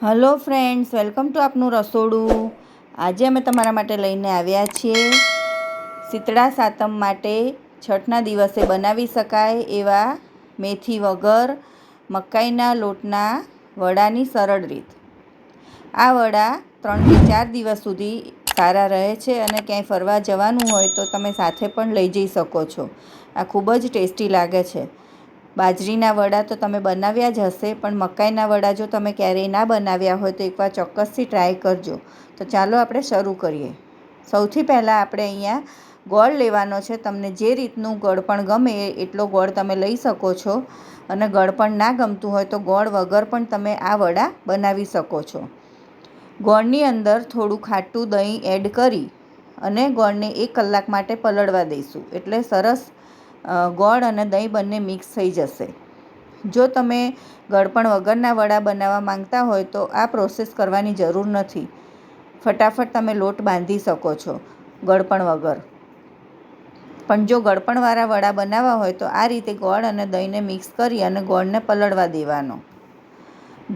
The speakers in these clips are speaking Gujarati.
હલો ફ્રેન્ડ્સ, વેલકમ ટુ આપનું રસોડું. આજે અમે તમારા માટે લઈને આવ્યા છીએ શીતળા સાતમ માટે છઠના દિવસે બનાવી શકાય એવા મેથી વગર મકાઈના લોટના વડાની સરળ રીત. આ વડા ત્રણથી ચાર દિવસ સુધી સારા રહે છે અને ક્યાંય ફરવા જવાનું હોય તો તમે સાથે પણ લઈ જઈ શકો છો. આ ખૂબ જ ટેસ્ટી લાગે છે. બાજરીના વડા તો તમે બનાવ્યા જ હશે, પણ મકાઈના વડા જો તમે ક્યારેય ના બનાવ્યા હોય તો એકવાર ચોક્કસથી ટ્રાય કરજો. તો ચાલો આપણે શરૂ કરીએ. સૌથી પહેલાં આપણે અહીંયા ગોળ લેવાનો છે. તમને જે રીતનું ગળપણ ગમે એટલો ગોળ તમે લઈ શકો છો. અને ગળપણ ના ગમતું હોય તો ગોળ વગર પણ તમે આ વડા બનાવી શકો છો. ગોળની અંદર થોડું ખાટું દહીં એડ કરી અને ગોળને એક કલાક માટે પલળવા દઈશું. એટલે સરસ ગોળ અને દહીં બંને મિક્સ થઈ જશે. જો તમે ગળપણ વગરના વડા બનાવવા માંગતા હોય તો આ પ્રોસેસ કરવાની જરૂર નથી. ફટાફટ તમે લોટ બાંધી શકો છો, ગળપણ વગર. પણ જો ગળપણવાળા વડા બનાવવા હોય તો આ રીતે ગોળ અને દહીંને મિક્સ કરી અને ગોળને પલળવા દેવાનો.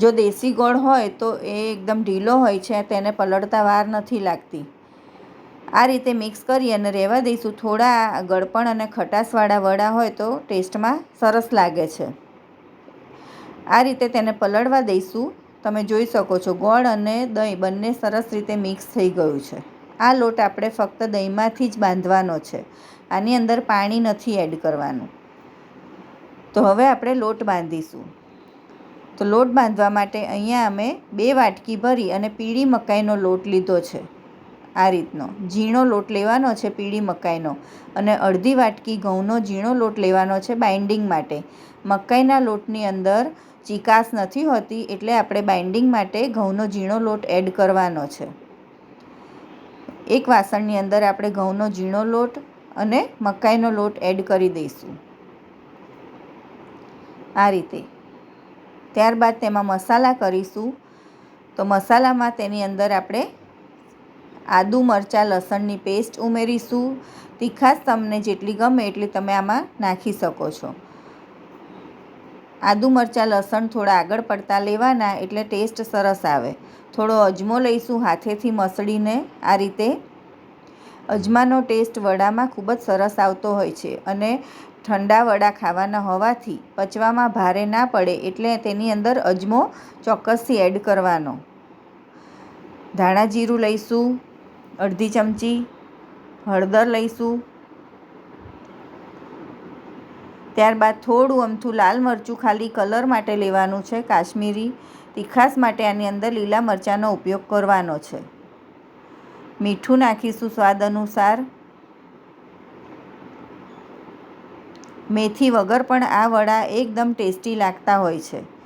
જો દેશી ગોળ હોય તો એ એકદમ ઢીલો હોય છે, તેને પલળતા વાર નથી લાગતી. આ રીતે મિક્સ કરી અને રહેવા દઈશું. થોડા ગળપણ અને ખટાશવાળા વડા હોય તો ટેસ્ટમાં સરસ લાગે છે. આ રીતે તેને પલળવા દઈશું. તમે જોઈ શકો છો, ગોળ અને દહીં બંને સરસ રીતે મિક્સ થઈ ગયું છે. આ લોટ આપણે ફક્ત દહીંમાંથી જ બાંધવાનો છે. આની અંદર પાણી નથી એડ કરવાનું. તો હવે આપણે લોટ બાંધીશું. તો લોટ બાંધવા માટે અહીંયા અમે બે વાટકી ભરી અને પીળી મકાઈનો લોટ લીધો છે. આ રીતનો. ઝીણો લોટ લેવાનો છે પીળી મકાઈનો અને અડધી વાટકી ઘઉંનો ઝીણો લોટ લેવાનો છે બાઇન્ડિંગ માટે. મકાઈના લોટની અંદર ચિકાસ નથી હોતી એટલે આપણે બાઇન્ડિંગ માટે ઘઉંનો ઝીણો લોટ એડ કરવાનો છે. એક વાસણની અંદર આપણે ઘઉંનો ઝીણો લોટ અને મકાઈનો લોટ એડ કરી દઈશું. આ રીતે. ત્યારબાદ તેમાં મસાલા કરીશું. તો મસાલામાં તેની અંદર આપણે આદુ, મરચાં, લસણની પેસ્ટ ઉમેરીશું. તીખાશ તમને જેટલી ગમે એટલી તમે આમાં નાખી શકો છો. આદુ, મરચાં, લસણ થોડા આગળ પડતા લેવાના એટલે ટેસ્ટ સરસ આવે. થોડો અજમો લઈશું હાથેથી મસળીને. આ રીતે અજમાનો ટેસ્ટ વડામાં ખૂબ જ સરસ આવતો હોય છે અને ઠંડા વડા ખાવાના હોવાથી પચવામાં ભારે ના પડે એટલે તેની અંદર અજમો ચોક્કસથી એડ કરવાનો. ધાણા જીરું લઈશું. અડધી ચમચી હળદર લઈશું. ત્યારબાદ થોડું અમથું લાલ મરચું ખાલી કલર માટે લેવાનું છે કાશ્મીરી. તીખાસ માટે આની અંદર લીલા મરચાંનો ઉપયોગ કરવાનો છે. મીઠું નાખીશું સ્વાદ અનુસાર. મેથી વગર પણ આ વડા એકદમ ટેસ્ટી લાગતા હોય છે.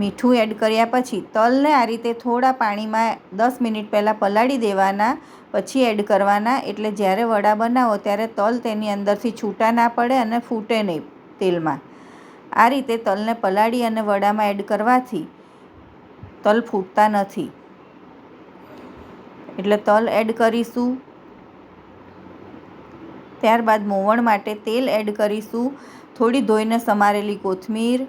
મીઠું એડ કર્યા પછી તલને આ રીતે થોડા પાણીમાં દસ મિનિટ પહેલાં પલાળી દેવાના, પછી એડ કરવાના. એટલે જ્યારે વડા બનાવો ત્યારે તલ તેની અંદરથી છૂટા ના પડે અને ફૂટે નહીં તેલમાં. આ રીતે તલને પલાળી અને વડામાં એડ કરવાથી તલ ફૂટતા નથી. એટલે તલ એડ કરીશું. ત્યારબાદ મોવણ માટે તેલ એડ કરીશું. થોડી ધોઈને સમારેલી કોથમીર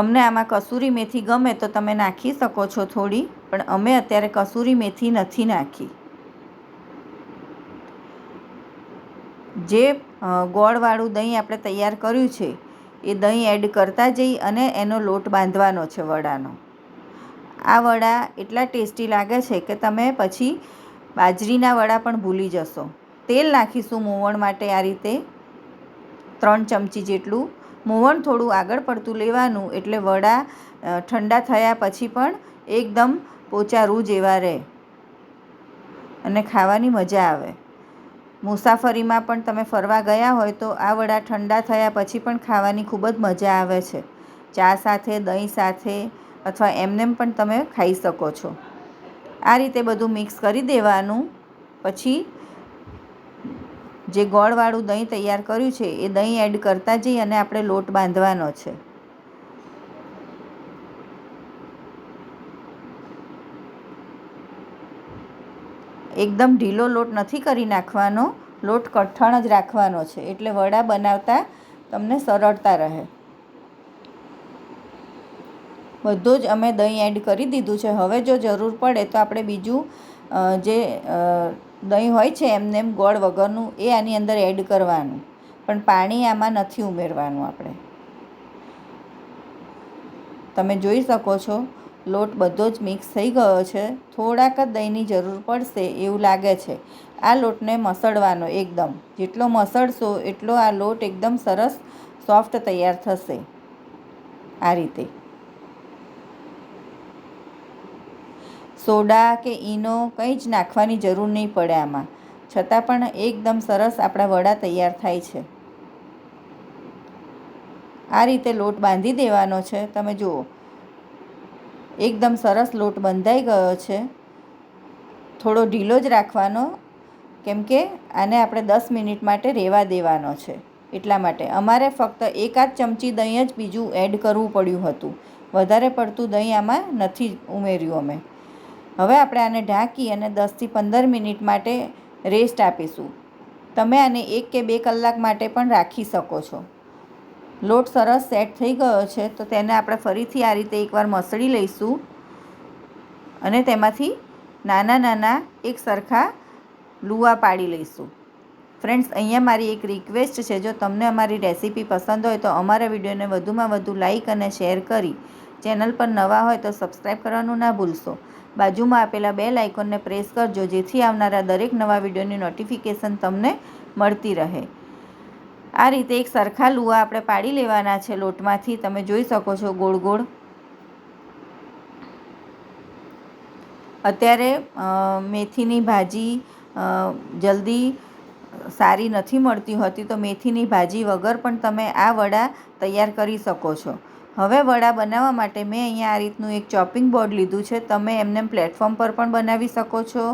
તમને આમાં કસૂરી મેથી ગમે તો તમે નાખી શકો છો થોડી, પણ અમે અત્યારે કસૂરી મેથી નથી નાખી. જે ગોળવાળું દહીં આપણે તૈયાર કર્યું છે, એ દહીં એડ કરતા જઈ અને એનો લોટ બાંધવાનો છે વડાનો. આ વડા એટલા ટેસ્ટી લાગે છે કે તમે પછી બાજરીના વડા પણ ભૂલી જશો. તેલ નાખીશું મોવણ માટે આ રીતે, ત્રણ ચમચી જેટલું. મોવણ થોડું આગળ પડતું લેવાનું એટલે વડા ઠંડા થયા પછી પણ એકદમ પોચા રૂ જેવા રહે અને ખાવાની મજા આવે. મુસાફરીમાં પણ તમે ફરવા ગયા હોય તો આ વડા ઠંડા થયા પછી પણ ખાવાની ખૂબ જ મજા આવે છે. ચા સાથે, દહીં સાથે અથવા એમનેમ પણ તમે ખાઈ શકો છો. આ રીતે બધું મિક્સ કરી દેવાનું, પછી જે ગોળવાળું દહીં તૈયાર કર્યું છે, એ દહીં એડ કરતા જઈ અને આપણે લોટ બાંધવાનો છે. એકદમ ઢીલો લોટ નથી કરી નાખવાનો, લોટ કઠણ જ રાખવાનો છે, એટલે વડા બનાવતા તમને સરળતા રહે. બધું જ અમે દહીં એડ કરી દીધું છે. હવે જો જરૂર પડે તો આપણે બીજું જે દહીં હોય છે, એમને એમ ગોળ વગરનું એ આની અંદર એડ કરવાનું. પણ પાણી આમાં નથી ઉમેરવાનું આપણે. તમે જોઈ શકો છો, લોટ બધો જ મિક્સ થઈ ગયો છે. થોડાક જ દહીંની જરૂર પડશે એવું લાગે છે. આ લોટને મસળવાનો એકદમ. જેટલો મસળશો એટલો આ લોટ એકદમ સરસ સોફ્ટ તૈયાર થશે. આ રીતે. સોડા કે ઈનો કંઈ જ નાખવાની જરૂર નહીં પડે આમાં. છતાં પણ એકદમ સરસ આપણા વડા તૈયાર થાય છે. આ રીતે લોટ બાંધી દેવાનો છે. તમે જુઓ. એકદમ સરસ લોટ બંધાઈ ગયો છે. થોડો ઢીલો જ રાખવાનો, કેમ કે આને આપણે દસ મિનિટ માટે રહેવા દેવાનો છે. એટલા માટે. અમારે ફક્ત એકાદ ચમચી દહીં જ બીજું એડ કરવું પડ્યું હતું. વધારે પડતું દહીં આમાં નથી ઉમેર્યું અમે. હવે આપણે આને ઢાંકી અને દસથી પંદર મિનિટ માટે રેસ્ટ આપીશું. તમે આને એક કે બે કલાક માટે પણ રાખી શકો છો. લોટ સરસ સેટ થઈ ગયો છે, તો તેને આપણે ફરીથી આ રીતે એકવાર મસળી લઈશું અને તેમાંથી નાના નાના એક સરખા લુવા પાડી લઈશું. ફ્રેન્ડ્સ, અહીંયા મારી એક રિક્વેસ્ટ છે, જો તમને અમારી રેસીપી પસંદ હોય તો અમારા વિડીયોને વધુમાં વધુ લાઇક અને શેર કરી ચેનલ પર નવા હોય તો સબસ્ક્રાઈબ કરવાનું ના ભૂલશો. બાજુમાં આપેલા બે લાઇકોનને પ્રેસ કરજો, જેથી આવનારા દરેક નવા વિડીયોની નોટિફિકેશન તમને મળતી રહે. આ રીતે એક સરખા લુઆ આપણે પાડી લેવાના છે લોટમાંથી. તમે જોઈ શકો છો ગોળ ગોળ. અત્યારે મેથીની ભાજી જલ્દી સારી નથી મળતી હોતી, તો મેથીની ભાજી વગર પણ તમે આ વડા તૈયાર કરી શકો છો. હવે વડા બનાવવા માટે મેં અહીંયા આ રીતનું એક ચોપિંગ બોર્ડ લીધું છે. તમે એમને પ્લેટફોર્મ પર પણ બનાવી શકો છો,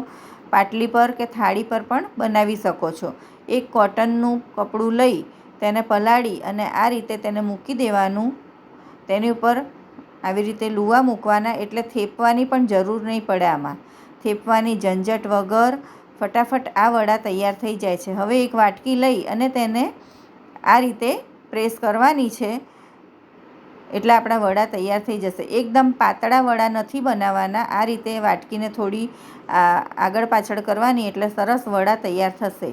પાટલી પર કે થાળી પર પણ બનાવી શકો છો. એક કોટનનું કપડું લઈ તેને પલાળી અને આ રીતે તેને મૂકી દેવાનું. તેની ઉપર આવી રીતે લુવા મૂકવાના એટલે થેપવાની પણ જરૂર નહીં પડે આમાં. થેપવાની ઝંઝટ વગર ફટાફટ આ વડા તૈયાર થઈ જાય છે. હવે એક વાટકી લઈ અને તેને આ રીતે પ્રેસ કરવાની છે. એટલે આપણા વડા તૈયાર થઈ જશે. એકદમ પાતળા વડા નથી બનાવવાના. આ રીતે વાટકીને થોડી આગળ પાછળ કરવાની એટલે સરસ વડા તૈયાર થશે.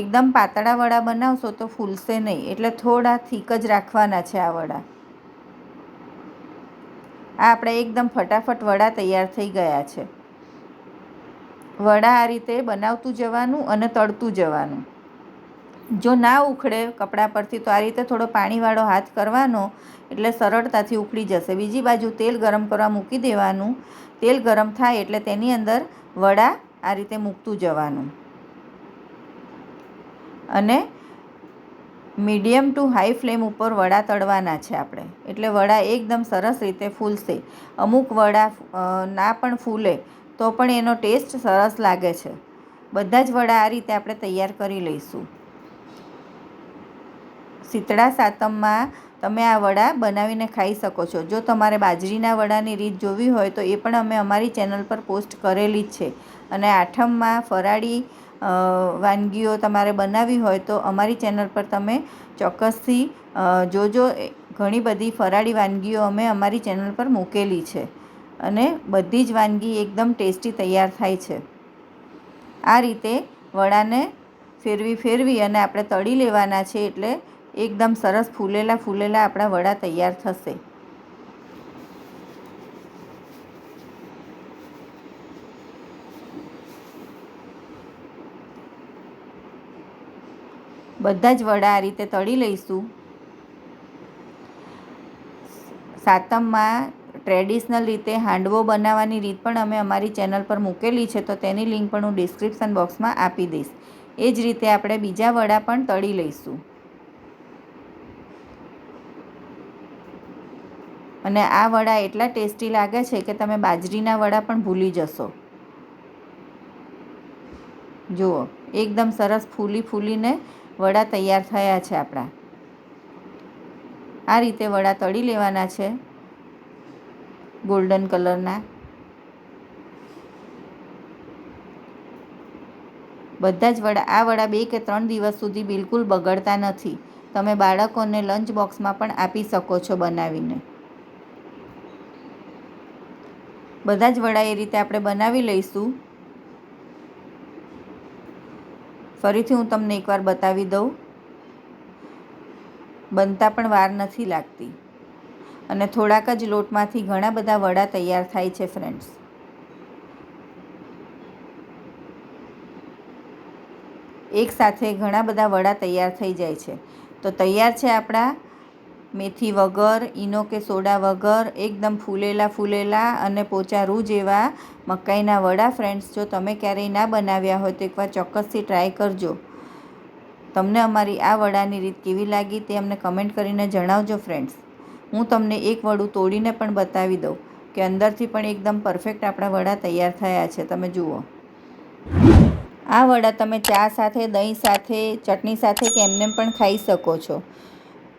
એકદમ પાતળા વડા બનાવશો તો ફૂલશે નહીં. એટલે થોડા થીક જ રાખવાના છે આ વડા. આ આપણે એકદમ ફટાફટ વડા તૈયાર થઈ ગયા છે. વડા આ રીતે બનાવતું જવાનું અને તળતું જવાનું. જો ના ઉખડે કપડાં પરથી, તો આ રીતે થોડો પાણીવાળો હાથ કરવાનો એટલે સરળતાથી ઉખડી જશે. બીજી બાજુ તેલ ગરમ કરવા મૂકી દેવાનું. તેલ ગરમ થાય એટલે તેની અંદર વડા આ રીતે મૂકતું જવાનું. અને મીડિયમ ટુ હાઈ ફ્લેમ ઉપર વડા તળવાના છે આપણે. એટલે વડા એકદમ સરસ રીતે ફૂલશે. અમુક વડા ના પણ ફૂલે, તો પણ એનો ટેસ્ટ સરસ લાગે છે. બધા જ વડા આ રીતે આપણે તૈયાર કરી લઈશું. શીતળા સાતમમાં તમે આ વડા બનાવીને ખાઈ શકો છો. જો તમારે બાજરીના વડાની રીત જોવી હોય તો એ પણ અમે અમારી ચેનલ પર પોસ્ટ કરેલી જ છે. અને આઠમમાં ફરાળી વાનગીઓ તમારે બનાવવી હોય તો અમારી ચેનલ પર તમે ચોક્કસથી જોજો. ઘણી બધી ફરાળી વાનગીઓ અમે અમારી ચેનલ પર મૂકેલી છે. અને બધી જ વાનગી એકદમ ટેસ્ટી તૈયાર થાય છે. આ રીતે વડાને ફેરવી ફેરવી અને આપણે તળી લેવાના છે એટલે એકદમ સરસ ફૂલેલા ફૂલેલા આપણા વડા તૈયાર થશે. બધા જ વડા આ રીતે તળી લઈશું. સાતમમાં ટ્રેડિશનલ રીતે હાંડવો બનાવવાની રીત પણ અમે અમારી ચેનલ પર મૂકેલી છે, તો તેની લિંક પણ હું ડિસ્ક્રિપ્શન બોક્સમાં આપી દઈશ. એ જ રીતે આપણે બીજા વડા પણ તળી લઈશું. અને આ વડા એટલા ટેસ્ટી લાગે છે કે તમે બાજરીના વડા પણ ભૂલી જશો. જુઓ, એકદમ સરસ ફૂલી ફૂલીને વડા તૈયાર થયા છે આપણા. આ રીતે વડા તળી લેવાના છે, ગોલ્ડન કલરના. બધા જ વડા, આ વડા બે કે ત્રણ દિવસ સુધી બિલકુલ બગડતા નથી. તમે બાળકોને લંચ બોક્સમાં પણ આપી શકો છો બનાવીને. બધા જ વડા એ રીતે આપણે બનાવી લઈશું. ફરીથી હું તમને એકવાર બતાવી દઉં. બનતા પણ વાર નથી લાગતી. અને થોડાક જ લોટમાંથી ઘણા બધા વડા તૈયાર થાય છે ફ્રેન્ડ્સ એકસાથે ઘણા બધા વડા તૈયાર થઈ જાય છે. તો તૈયાર છે આપણા મેથી વગર, ઈનો કે સોડા વગર, એકદમ ફૂલેલા ફૂલેલા અને પોચા રૂ જેવા મકાઈના વડા ફ્રેન્ડ્સ જો તમે ક્યારેય ના બનાવ્યા હોય તો એકવાર ચોક્કસથી ટ્રાય કરજો. તમને અમારી આ વડાની રીત કેવી લાગી તે અમને કમેન્ટ કરીને જણાવજો ફ્રેન્ડ્સ હું તમને એક વડું તોડીને પણ બતાવી દઉં કે અંદરથી પણ એકદમ પરફેક્ટ આપણા વડા તૈયાર થયા છે. તમે જુઓ. આ વડા તમે ચા સાથે, દહીં સાથે, ચટણી સાથે કે એમને પણ ખાઈ શકો છો.